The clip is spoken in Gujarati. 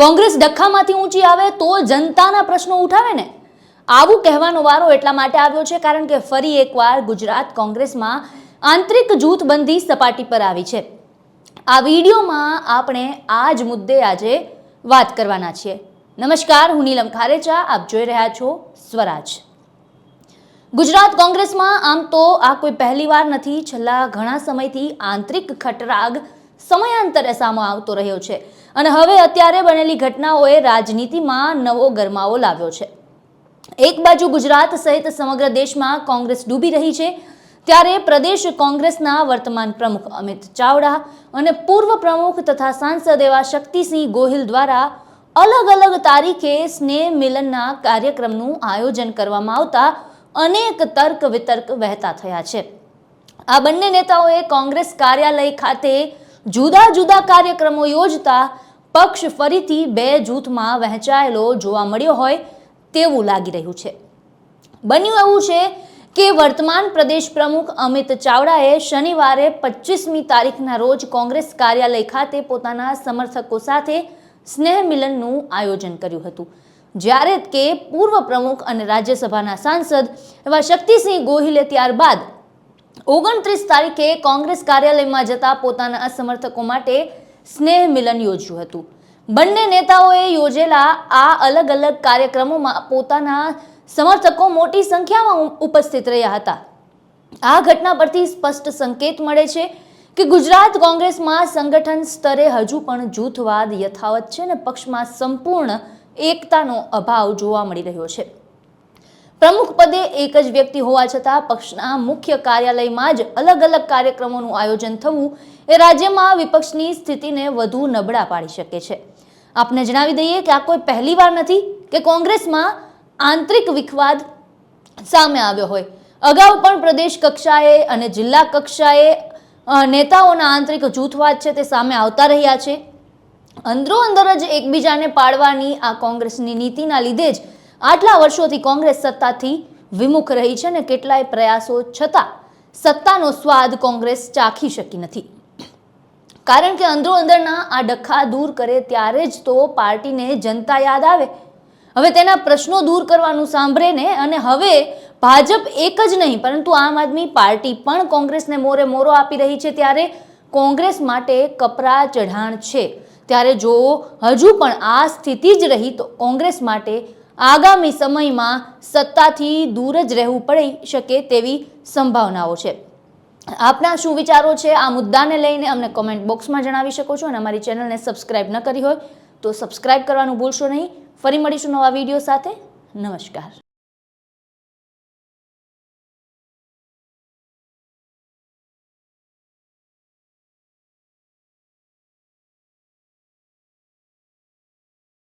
કોંગ્રેસ ડખ્ખામાંથી ઊંચી આવે તો જનતાના પ્રશ્નો ઉઠાવે ને? આવું કહેવાનો વારો એટલા માટે આવ્યો છે કારણ કે ફરી એકવાર ગુજરાત કોંગ્રેસમાં આંતરિક જૂથબંધી સપાટી પર આવી છે. આ વિડીયોમાં આપણે આ જ મુદ્દે આજે વાત કરવાના છીએ. નમસ્કાર, હું નીલમ ખારેચા, આપ જોઈ રહ્યા છો સ્વરાજ. ગુજરાત કોંગ્રેસમાં આમ તો આ કોઈ પહેલીવાર નથી, છેલ્લા ઘણા સમયથી આંતરિક ખટરાગ સમયાંતરે સામો આવતો રહ્યો છે. અને હવે અત્યારે બનેલી ઘટનાઓએ રાજનીતિમાં નવો ગરમાવો લાવ્યો છે. એક બાજુ ગુજરાત સહિત સમગ્ર દેશમાં કોંગ્રેસ ડૂબી રહી છે, ત્યારે પ્રદેશ કોંગ્રેસના વર્તમાન પ્રમુખ અમિત ચાવડા અને પૂર્વ પ્રમુખ તથા સાંસદ એવા શક્તિસિંહ ગોહિલ દ્વારા અલગ અલગ તારીખે સ્નેહ મિલનના કાર્યક્રમનું આયોજન કરવામાં આવતા અનેક તર્ક વિતર્ક વહેતા થયા છે. આ બંને નેતાઓએ કોંગ્રેસ કાર્યાલય ખાતે જુદા જુદા કાર્યક્રમો યોજતા પક્ષ ફરીથી બે જૂથમાં વહેંચાયેલો જોવા મળ્યો હોય તેવું લાગી રહ્યું છે. બન્યું એવું છે કે વર્તમાન પ્રદેશ પ્રમુખ અમિત ચાવડાએ શનિવારે પચીસમી તારીખના રોજ કોંગ્રેસ કાર્યાલય ખાતે પોતાના સમર્થકો સાથે સ્નેહ મિલનનું આયોજન કર્યું હતું. જ્યારે કે પૂર્વ પ્રમુખ અને રાજ્યસભાના સાંસદ એવા શક્તિસિંહ ગોહિલે ત્યારબાદ ઓગણત્રીસ તારીખે કોંગ્રેસ કાર્યાલયમાં જતા પોતાના સમર્થકો માટે સ્નેહ મિલન યોજ્યું હતું. બંને નેતાઓએ યોજેલા આ અલગ અલગ કાર્યક્રમોમાં પોતાના સમર્થકો મોટી સંખ્યામાં ઉપસ્થિત રહ્યા હતા. આ ઘટના પરથી સ્પષ્ટ સંકેત મળે છે કે ગુજરાત કોંગ્રેસમાં સંગઠન સ્તરે હજુ પણ જૂથવાદ યથાવત છે અને પક્ષમાં સંપૂર્ણ એકતાનો અભાવ જોવા મળી રહ્યો છે. પ્રમુખ પદે એક જ વ્યક્તિ હોવા છતાં પક્ષના મુખ્ય કાર્યાલયમાં જ અલગ અલગ કાર્યક્રમોનું આયોજન થવું એ રાજ્યમાં વિપક્ષની સ્થિતિને વધુ નબળા પાડી શકે છે. આપને જણાવી દઈએ કે આ કોઈ પહેલીવાર નથી કે કોંગ્રેસમાં આંતરિક વિખવાદ સામે આવ્યો હોય. અગાઉ પણ પ્રદેશ કક્ષાએ અને જિલ્લા કક્ષાએ નેતાઓના આંતરિક જૂથવાદ છે તે સામે આવતા રહ્યા છે. અંદરો અંદર જ એકબીજાને પાડવાની આ કોંગ્રેસની નીતિના લીધે જ આટલા વર્ષોથી કોંગ્રેસ સત્તાથી વિમુખ રહી છે અને કેટલાય પ્રયાસો છતાં સત્તાનો સ્વાદ કોંગ્રેસ ચાખી શકી નથી. કારણ કે અંદરો અંદરના આ ડખા દૂર કરે ત્યારે જ તો પાર્ટીને જનતા યાદ આવે. હવે તેના પ્રશ્નો દૂર કરવાનું સાંભળે ને અને હવે ભાજપ એક જ નહીં, પરંતુ આમ આદમી પાર્ટી પણ કોંગ્રેસને મોરે મોરો આપી રહી છે ત્યારે કોંગ્રેસ માટે કપરા ચઢાણ છે. ત્યારે જો હજુ પણ આ સ્થિતિ જ રહી તો કોંગ્રેસ માટે આગામી સમયમાં સત્તાથી દૂર જ રહેવું પડી શકે તેવી સંભાવનાઓ છે. આપના શું વિચારો છે? આ મુદ્દાને લઈને અમને કોમેન્ટ બોક્સમાં જણાવી શકો છો અને અમારી ચેનલને સબસ્ક્રાઇબ ન કરી હોય તો સબસ્ક્રાઇબ કરવાનું ભૂલશો નહીં. ફરી મળીશું નવા વીડિયો સાથે. નમસ્કાર.